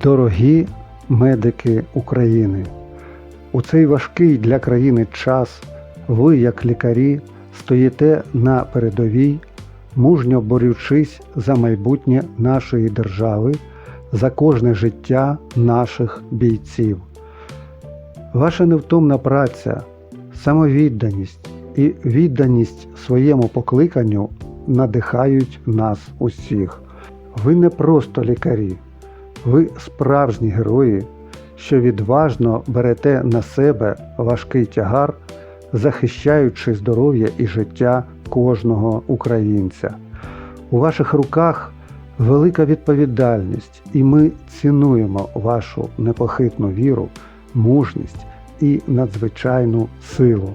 Дорогі медики України, у цей важкий для країни час ви, як лікарі, стоїте на передовій, мужньо борючись за майбутнє нашої держави, за кожне життя наших бійців. Ваша невтомна праця, самовідданість і відданість своєму покликанню надихають нас усіх. Ви не просто лікарі, ви справжні герої, що відважно берете на себе важкий тягар, захищаючи здоров'я і життя кожного українця. У ваших руках велика відповідальність, і ми цінуємо вашу непохитну віру, мужність і надзвичайну силу.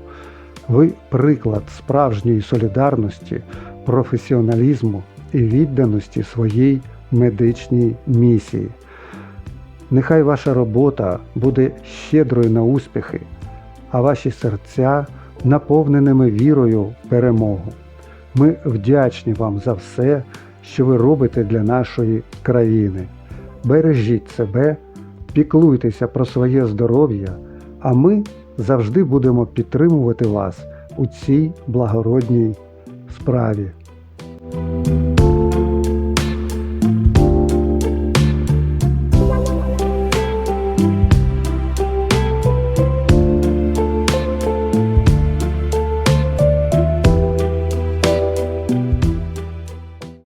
Ви приклад справжньої солідарності, професіоналізму і відданості своїй медичній місії. Нехай ваша робота буде щедрою на успіхи, а ваші серця наповненими вірою в перемогу. Ми вдячні вам за все, що ви робите для нашої країни. Бережіть себе, піклуйтеся про своє здоров'я, а ми завжди будемо підтримувати вас у цій благородній справі.